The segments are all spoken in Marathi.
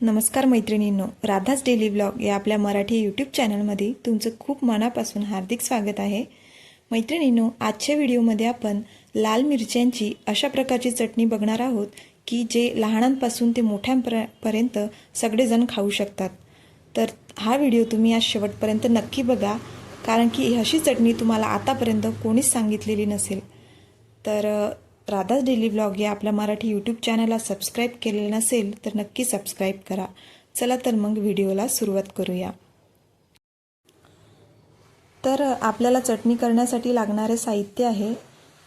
नमस्कार मैत्रिणींनो राधास डेली ब्लॉग या आपल्या मराठी यूट्यूब चॅनलमध्ये तुमचं खूप मनापासून हार्दिक स्वागत आहे. मैत्रिणींनो आजच्या व्हिडिओमध्ये आपण लाल मिरच्यांची अशा प्रकारची चटणी बघणार आहोत की जे लहानांपासून ते मोठ्यांपर्यंत सगळेजण खाऊ शकतात. तर हा व्हिडिओ तुम्ही आज शेवटपर्यंत नक्की बघा कारण की अशी चटणी तुम्हाला आतापर्यंत कोणीच सांगितलेली नसेल. तर राधास राधाच डेली ब्लॉग या आपल्या मराठी यूट्यूब चॅनलला सबस्क्राईब केलेलं नसेल तर नक्की सबस्क्राईब करा. चला तर मग व्हिडिओला सुरुवात करूया. तर आपल्याला चटणी करण्यासाठी लागणारे साहित्य आहे.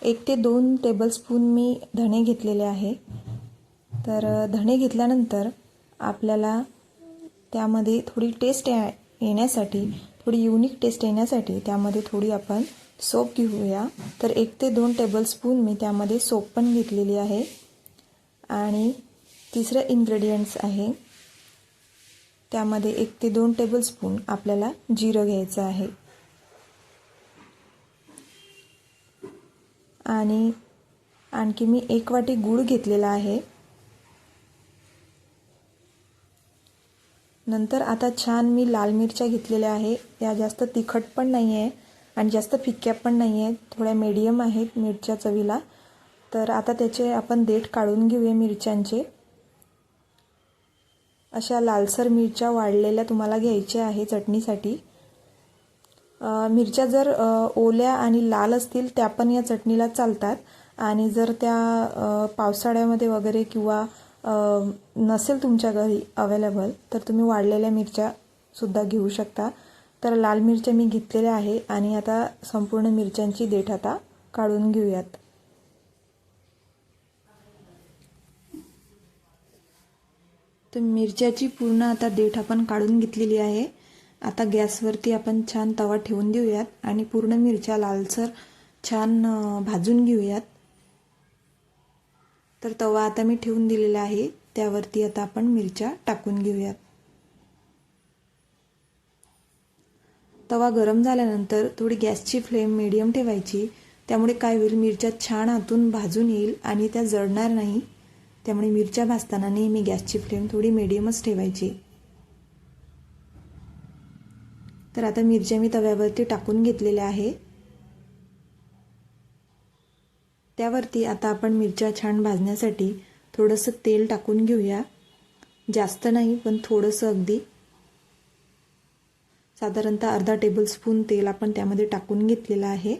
एक ते दोन टेबलस्पून मी धणे घेतलेले आहे. तर धणे घेतल्यानंतर आपल्याला त्यामध्ये थोडी टेस्ट येण्यासाठी थोडी युनिक टेस्ट येण्यासाठी त्यामध्ये थोडी आपण सोप घेऊया. तर एक ते दोन टेबलस्पून मी त्यामध्ये सोप पण घेतलेली आहे. आणि तिसरं इन्ग्रेडियंट्स आहे. त्यामध्ये एक ते दोन टेबलस्पून आपल्याला जिरं घ्यायचं आहे. आणि आणखी मी एक वाटी गूळ घेतलेला आहे. नंतर आता छान मी लाल मिरच्या घेतलेल्या आहे. या जास्त तिखट पण नाही आहे आणि जास्त फिक्क्या पण नाही आहेत थोड्या मीडियम आहेत मिरच्या चवीला. तर आता त्याचे आपण देठ काढून घेऊया मिरच्यांचे. अशा लालसर मिरच्या वाढलेल्या तुम्हाला घ्यायच्या आहे चटणीसाठी. मिरच्या जर ओल्या आणि लाल असतील त्या पण या चटणीला चालतात. आणि जर त्या पावसाळ्यामध्ये वगैरे किंवा नसेल तुमच्या घरी अवेलेबल तर तुम्ही वाढलेल्या मिरच्यासुद्धा घेऊ शकता. तर लाल मिरच्या मी घेतलेल्या आहे आणि आता संपूर्ण मिरच्यांची देठ आता काढून घेऊयात. तर मिरच्याची पूर्ण आता देठ आपण काढून घेतलेली आहे. आता गॅसवरती आपण छान तवा ठेवून देऊयात आणि पूर्ण मिरच्या लालसर छान भाजून घेऊयात. तर तवा आता मी ठेवून दिलेला आहे. त्यावरती आता आपण मिरच्या टाकून घेऊयात. तवा गरम झाल्यानंतर थोडी गॅसची फ्लेम मिडियम ठेवायची. त्यामुळे काय होईल मिरच्या छान आतून भाजून येईल आणि त्या जळणार नाही. त्यामुळे मिरच्या भाजताना नेहमी गॅसची फ्लेम थोडी मिडियमच ठेवायची. तर आता मिरच्या मी तव्यावरती टाकून घेतलेल्या आहे. त्यावरती आता आपण मिरच्या छान भाजण्यासाठी थोडंसं तेल टाकून घेऊया. जास्त नाही पण थोडंसं अगदी. साधारणतः अर्धा टेबलस्पून तेल आपण त्यामध्ये टाकून घेतलेलं आहे.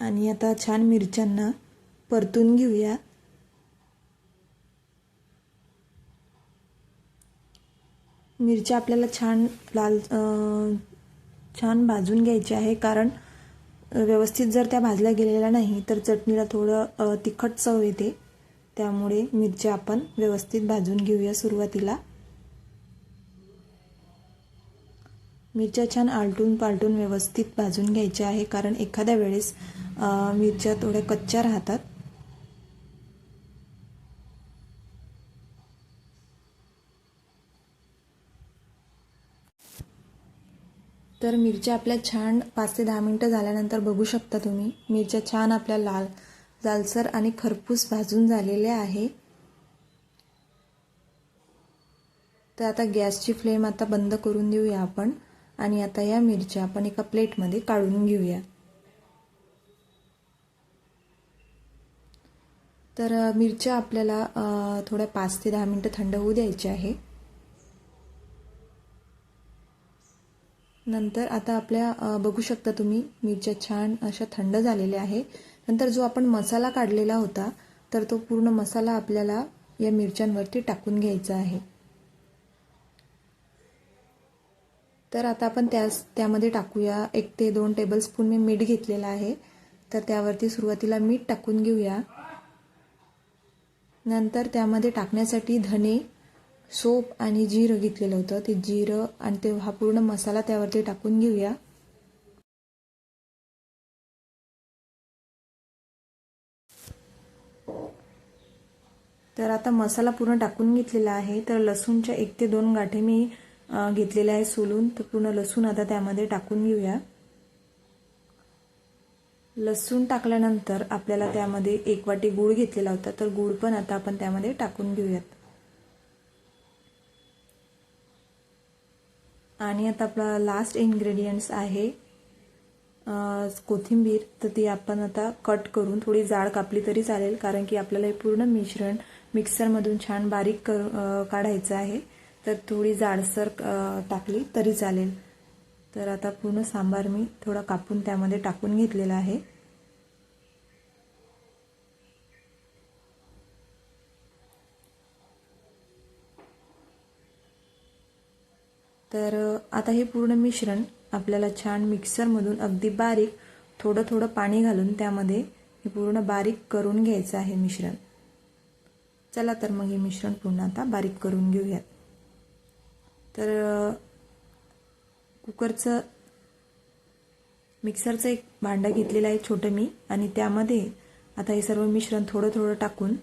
आणि आता छान मिरच्यांना परतून घेऊया. मिरच्या आपल्याला छान लाल छान भाजून घ्यायची आहे. कारण व्यवस्थित जर त्या भाजल्या गेलेल्या नाही तर चटणीला थोडं तिखट चव येते. त्यामुळे मिरच्या आपण व्यवस्थित भाजून घेऊया सुरुवातीला. मिरच्या छान आलटून पालटून व्यवस्थित भाजून घ्यायच्या आहे कारण एखाद्या वेळेस मिरच्या थोड्या कच्च्या राहतात. तर मिरच्या आपल्या छान पाच ते दहा मिनटं झाल्यानंतर बघू शकता तुम्ही मिरच्या छान आपल्या लाल लालसर आणि खरपूस भाजून झालेल्या आहे. तर आता गॅसची फ्लेम आता बंद करून देऊया आपण. आणि आता या मिरच्या आपण एका प्लेटमध्ये काढून घेऊया. तर मिरच्या आपल्याला थोड्या पाच ते दहा मिनटं थंड होऊ द्यायच्या आहे. नंतर आता आपल्या बघू शकता तुम्ही मिरच्या छान अशा थंड झालेल्या आहे. नंतर जो आपण मसाला काढलेला होता तर तो पूर्ण मसाला आपल्याला या मिरच्यांवरती टाकून घ्यायचा आहे. तर आता आपण त्यास त्यामध्ये टाकूया. एक ते दोन टेबलस्पून मी मीठ घेतलेलं आहे. तर त्यावरती सुरुवातीला मीठ टाकून घेऊया. नंतर त्यामध्ये टाकण्यासाठी धने सोप आणि जिरं घेतलेलं होतं. ते जिरं आणि ते हा पूर्ण मसाला त्यावरती टाकून घेऊया. तर आता मसाला पूर्ण टाकून घेतलेला आहे. तर लसूणच्या एक ते दोन गाठे मी घेतलेलं आहे सोलून. तर पूर्ण लसूण आता त्यामध्ये टाकून घेऊया. लसूण टाकल्यानंतर आपल्याला त्यामध्ये एक वाटी गूळ घेतलेला होता. तर गूळ पण आता आपण त्यामध्ये टाकून घेऊयात. आणि आता आपला लास्ट इन्ग्रेडियंट्स आहे कोथिंबीर. तर ती आपण आता कट करून थोडी जाड कापली तरी चालेल कारण की आपल्याला हे पूर्ण मिश्रण मिक्सरमधून छान बारीक कर काढायचं आहे. तर थोडी जाडसर टाकली तरी चालेल. तर आता पूर्ण सांबार मी थोडा कापून त्यामध्ये टाकून घेतलेला आहे. तर आता हे पूर्ण मिश्रण आपल्याला छान मिक्सरमधून अगदी बारीक थोडं थोडं पाणी घालून त्यामध्ये हे पूर्ण बारीक करून घ्यायचं आहे मिश्रण. चला तर मग हे मिश्रण पूर्ण आता बारीक करून घेऊयात. तर कुकरचं मिक्सरचं एक भांडं घेतलेलं आहे छोटं मी आणि त्यामध्ये आता हे सर्व मिश्रण थोडं थोडं टाकून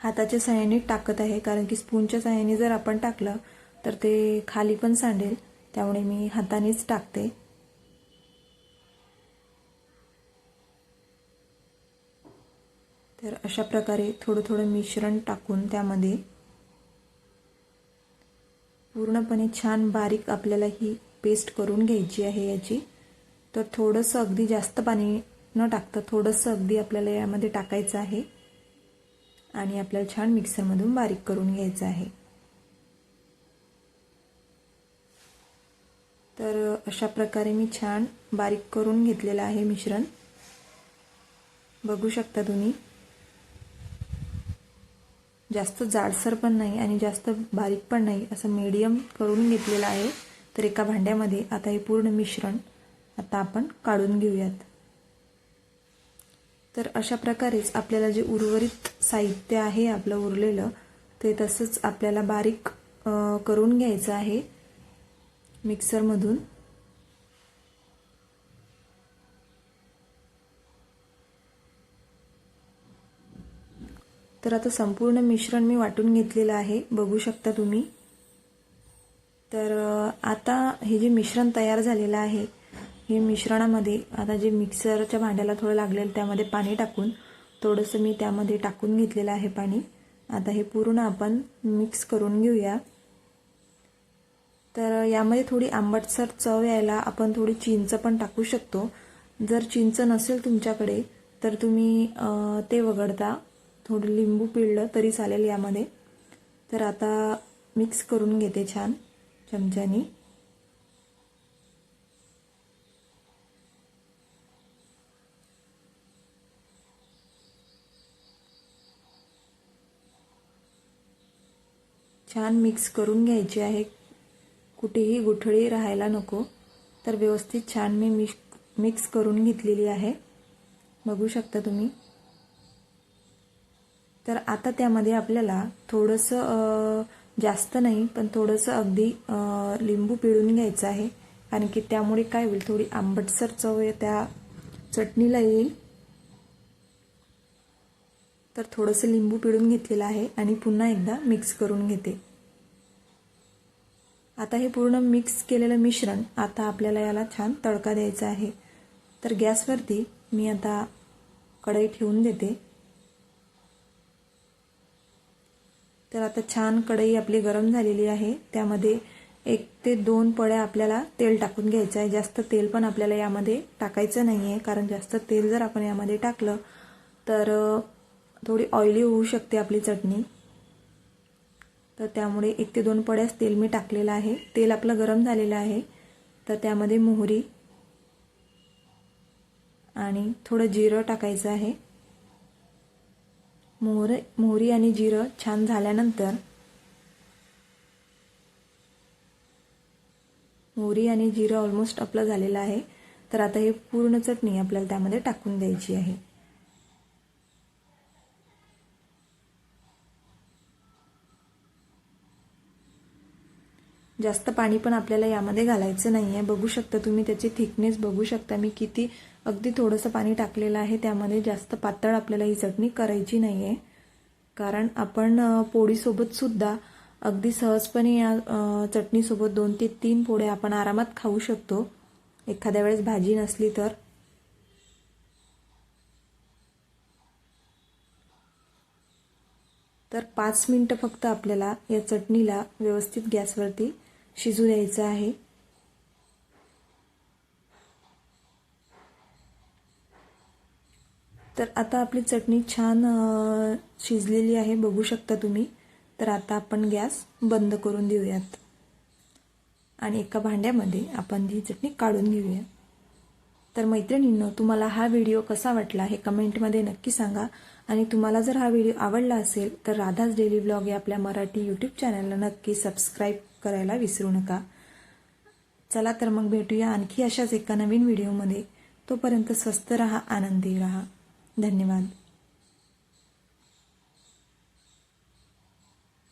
हाताच्या सहाय्याने टाकत आहे. कारण की स्पूनच्या सहाय्याने जर आपण टाकलं तर ते खाली पण सांडेल. त्यामुळे मी हातानेच टाकते. तर अशा प्रकारे थोडं थोडं मिश्रण टाकून त्यामध्ये पूर्णपणे छान बारीक आपल्याला ही पेस्ट करून घ्यायची आहे याची. तर थोडंसं अगदी जास्त पाणी न टाकता थोडंसं अगदी आपल्याला यामध्ये टाकायचं आहे. आणि आपल्याला छान मिक्सरमधून बारीक करून घ्यायचं आहे. तर अशा प्रकारे मी छान बारीक करून घेतलेलं आहे मिश्रण. बघू शकता तुम्ही. जास्त जाडसर पण नाही आणि जास्त बारीक पण नाही असं मीडियम करून घेतलेलं आहे. तर एका भांड्यामध्ये आता हे पूर्ण मिश्रण आता आपण काढून घेऊयात. तर अशा प्रकारेच आपल्याला जे उर्वरित साहित्य आहे आपलं उरलेलं ते तसंच आपल्याला बारीक करून घ्यायचं आहे. मिक्सरमधून तर आता संपूर्ण मिश्रण मी वाटून घेतलेलं आहे. बघू शकता तुम्ही. तर आता हे जे मिश्रण तयार झालेलं आहे हे मिश्रणामध्ये आता जे मिक्सरच्या भांड्याला थोडं लागलेलं त्यामध्ये पाणी टाकून थोडंसं मी त्यामध्ये टाकून घेतलेलं आहे पाणी. आता हे पूर्ण आपण मिक्स करून घेऊया. तर यामध्ये थोडी आंबटसर चव यायला आपण थोडी चिंच पण टाकू शकतो. जर चिंच नसेल तुमच्याकडे तर तुम्ही ते वगळता. थोडं लिंबू पिळलं तरी चालेल यामध्ये. तर आता मिक्स करून घेते छान चमच्यानी. छान मिक्स करून घ्यायची आहे. कुठेही गुठळी राहायला नको. तर व्यवस्थित छान मी मिक्स मिक्स करून घेतलेली आहे. बघू शकता तुम्ही. तर आता त्यामध्ये आपल्याला थोडंसं जास्त नाही पण थोडंसं अगदी लिंबू पिळून घ्यायचं आहे. कारण की त्यामुळे काय होईल थोडी आंबटसर चव त्या चटणीला येईल. तर थोडंसं लिंबू पिळून घेतलेलं आहे आणि पुन्हा एकदा मिक्स करून घेते. आता हे पूर्ण मिक्स केलेलं मिश्रण आता आपल्याला याला छान तडका द्यायचा आहे. तर गॅसवरती मी आता कढई ठेवून देते. तर आता छान कढई आपली गरम झालेली आहे. त्यामध्ये एक ते दोन पळ्या आपल्याला तेल टाकून घ्यायचं आहे. जास्त तेल पण आपल्याला यामध्ये टाकायचं नाही आहे कारण जास्त तेल जर आपण यामध्ये टाकलं तर थोडी ऑइली होऊ शकते आपली चटणी. तर त्यामुळे एक ते दोन पड्यास तेल मी टाकलेलं आहे. तेल आपलं गरम झालेलं आहे. तर त्यामध्ये मोहरी आणि थोडं जिरं टाकायचं आहे. मोहर मोहरी आणि जिरं छान झाल्यानंतर मोहरी आणि जिरं ऑलमोस्ट आपलं झालेलं आहे. तर आता हे पूर्ण चटणी आपल्याला त्यामध्ये टाकून द्यायची आहे. जास्त पाणी पण आपल्याला यामध्ये घालायचं नाही आहे बघू शकता तुम्ही त्याची थिकनेस बघू शकता मी किती अगदी थोडंसं पाणी टाकलेलं आहे त्यामध्ये जास्त पातळ आपल्याला ही चटणी करायची नाही आहे कारण आपण पोळीसोबतसुद्धा अगदी सहजपणे या चटणीसोबत दोन ते तीन पोळे आपण आरामात खाऊ शकतो. एखाद्या वेळेस भाजी नसली तर. तर पाच मिनटं फक्त आपल्याला या चटणीला व्यवस्थित गॅसवरती शिजू द्यायचं आहे. तर आता आपली चटणी छान शिजलेली आहे बघू शकता तुम्ही. तर आता आपण गॅस बंद करून देऊयात. आणि एका भांड्यामध्ये आपण ही चटणी काढून घेऊया. तर मैत्रिणींनो तुम्हाला हा व्हिडिओ कसा वाटला हे कमेंटमध्ये नक्की सांगा. आणि तुम्हाला जर हा व्हिडिओ आवडला असेल तर राधाच डेली ब्लॉग या आपल्या मराठी यूट्यूब चॅनलला नक्की सबस्क्राईब करायला विसरू नका. चला तर मग भेटूया आणखी अशाच एका नवीन व्हिडिओमध्ये. तोपर्यंत स्वस्त रहा आनंदी रहा. धन्यवाद.